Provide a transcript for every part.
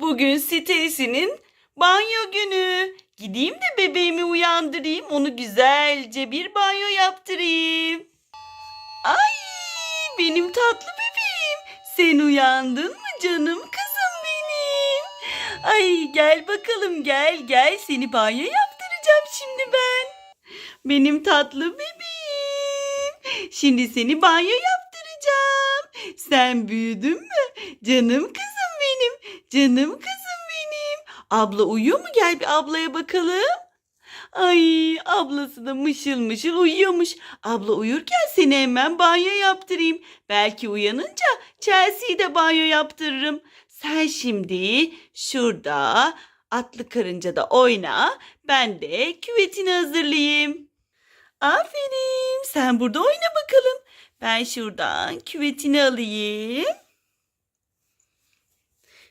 Bugün Stacy'nin banyo günü. Gideyim de bebeğimi uyandırayım. Onu güzelce bir banyo yaptırayım. Ay benim tatlı bebeğim. Sen uyandın mı canım kızım benim? Ay gel bakalım gel gel seni banyo yaptıracağım şimdi ben. Benim tatlı bebeğim. Şimdi seni banyo yaptıracağım. Sen büyüdün mü? Canım kızım. Canım kızım benim. Abla uyuyor mu? Gel bir ablaya bakalım. Ay ablası da mışıl mışıl uyuyormuş. Abla uyurken seni hemen banyo yaptırayım. Belki uyanınca Chelsea'yi de banyo yaptırırım. Sen şimdi şurada atlı karıncada oyna. Ben de küvetini hazırlayayım. Aferin. Sen burada oyna bakalım. Ben şuradan küvetini alayım.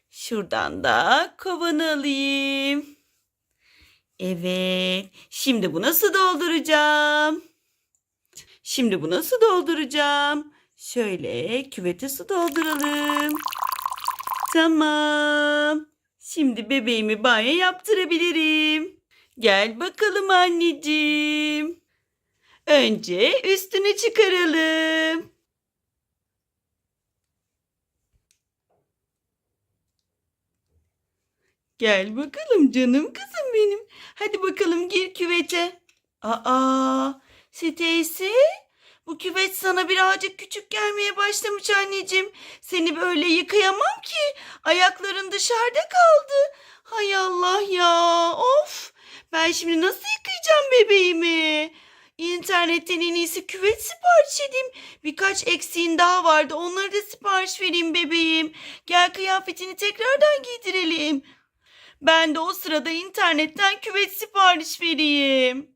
Şuradan da kovanı alayım. Evet. Şimdi bunu su dolduracağım. Şimdi bunu su dolduracağım. Şöyle küvete su dolduralım. Tamam. Şimdi bebeğimi banyo yaptırabilirim. Gel bakalım anneciğim. Önce üstünü çıkaralım. Gel bakalım canım kızım benim. Hadi bakalım gir küvete. Aa, Stacy, bu küvet sana birazcık küçük gelmeye başlamış anneciğim. Seni böyle yıkayamam ki. Ayakların dışarıda kaldı. Hay Allah ya, of. Ben şimdi nasıl yıkayacağım bebeğimi? İnternetten en iyisi küvet sipariş edeyim. Birkaç eksiğin daha vardı. Onları da sipariş vereyim bebeğim. Gel kıyafetini tekrardan giydirelim. Ben de o sırada internetten küvet sipariş vereyim.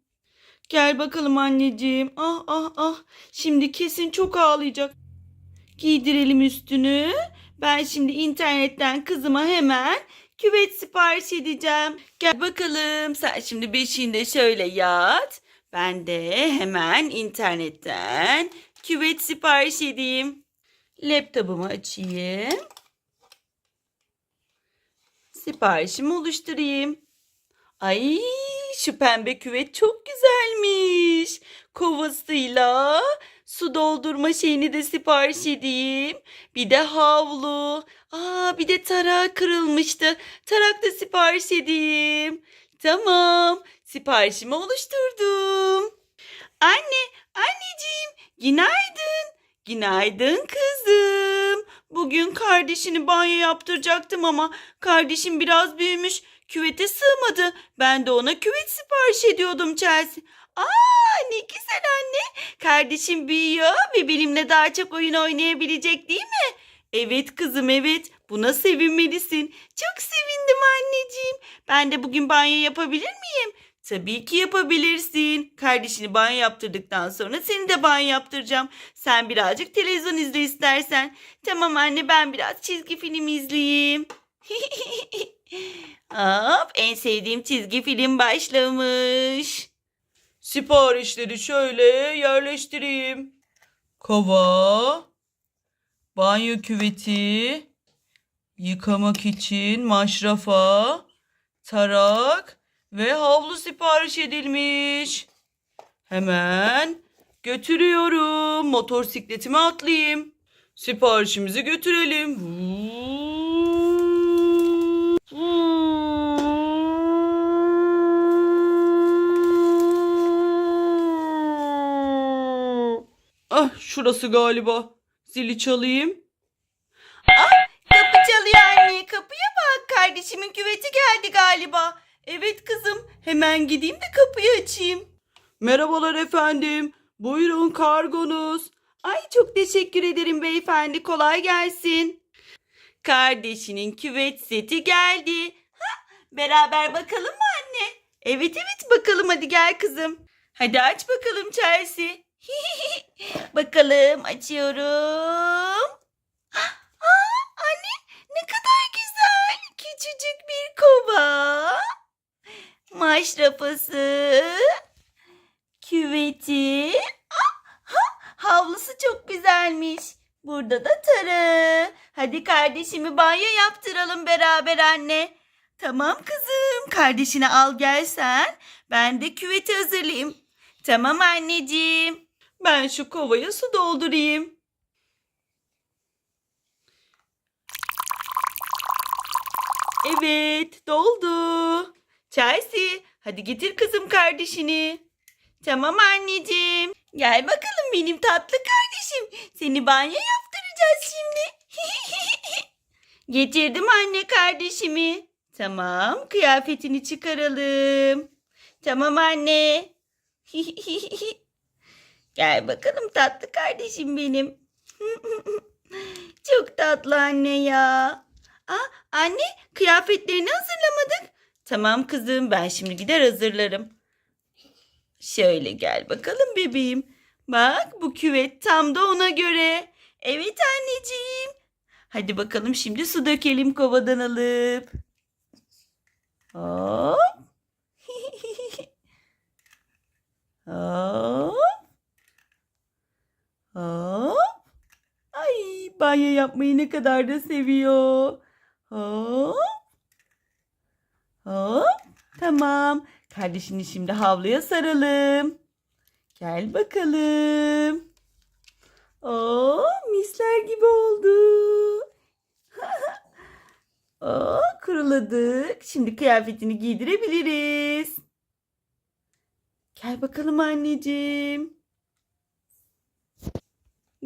Gel bakalım anneciğim. Ah ah ah. Şimdi kesin çok ağlayacak. Giydirelim üstünü. Ben şimdi internetten kızıma hemen küvet sipariş edeceğim. Gel bakalım. Sen şimdi beşiğinde şöyle yat. Ben de hemen internetten küvet sipariş edeyim. Laptopumu açayım. Siparişimi oluşturayım. Ay şu pembe küvet çok güzelmiş. Kovasıyla su doldurma şeyini de sipariş edeyim. Bir de havlu. Aa bir de tarak kırılmıştı. Tarak da sipariş edeyim. Tamam. Siparişimi oluşturdum. Anne, anneciğim, günaydın. Günaydın kızım. Bugün kardeşini banyo yaptıracaktım ama kardeşim biraz büyümüş. Küvete sığmadı. Ben de ona küvet sipariş ediyordum Chelsea. Aa ne güzel anne. Kardeşim büyüyor ve benimle daha çok oyun oynayabilecek değil mi? Evet kızım evet. Buna sevinmelisin. Çok sevindim anneciğim. Ben de bugün banyo yapabilir miyim? Tabii ki yapabilirsin. Kardeşini banyo yaptırdıktan sonra seni de banyo yaptıracağım. Sen birazcık televizyon izle istersen. Tamam anne ben biraz çizgi film izleyeyim. Hop en sevdiğim çizgi film başlamış. Siparişleri şöyle yerleştireyim. Kova, banyo küveti, yıkamak için maşrafa, tarak ve havlu sipariş edilmiş. Hemen götürüyorum. Motosikletime atlayayım. Siparişimizi götürelim. Ah şurası galiba. Zili çalayım. Ah kapı çalıyor anne. Kapıya bak. Kardeşimin küveti geldi galiba. Evet kızım. Hemen gideyim de kapıyı açayım. Merhabalar efendim. Buyurun kargonuz. Ay çok teşekkür ederim beyefendi. Kolay gelsin. Kardeşinin küvet seti geldi. Ha, beraber bakalım mı anne? Evet evet bakalım hadi gel kızım. Hadi aç bakalım Chelsea. bakalım açıyorum. Aa, anne ne kadar güzel. Küçücük bir kova. Maşrafası. Küveti. Ha, havlusu çok güzelmiş. Burada da tarı. Hadi kardeşimi banyo yaptıralım beraber anne. Tamam kızım. Kardeşini al gelsen. Ben de küveti hazırlayayım. Tamam anneciğim. Ben şu kovaya su doldurayım. Evet, doldu. Chelsea, hadi getir kızım kardeşini. Tamam anneciğim. Gel bakalım benim tatlı kardeşim. Seni banyo yaptıracağız şimdi. Getirdim anne kardeşimi. Tamam, kıyafetini çıkaralım. Tamam anne. Gel bakalım tatlı kardeşim benim. Çok tatlı anne ya. Aa, anne kıyafetlerini hazırlamadık. Tamam kızım ben şimdi gider hazırlarım. Şöyle gel bakalım bebeğim. Bak bu küvet tam da ona göre. Evet anneciğim. Hadi bakalım şimdi su dökelim kovadan alıp. Hop. Hop. Hop. Ay banyo yapmayı ne kadar da seviyor. Hop. Hop. Tamam. Kardeşini şimdi havluya saralım. Gel bakalım. Oo, misler gibi oldu. Oo, kuruladık. Şimdi kıyafetini giydirebiliriz. Gel bakalım anneciğim.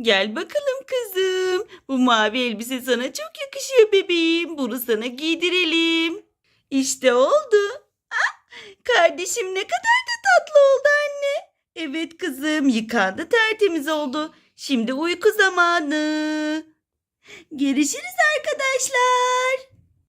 Gel bakalım kızım. Bu mavi elbise sana çok yakışıyor bebeğim. Bunu sana giydirelim. İşte oldu. Ah, kardeşim ne kadar da tatlı oldu anne. Evet kızım yıkandı tertemiz oldu. Şimdi uyku zamanı. Görüşürüz arkadaşlar.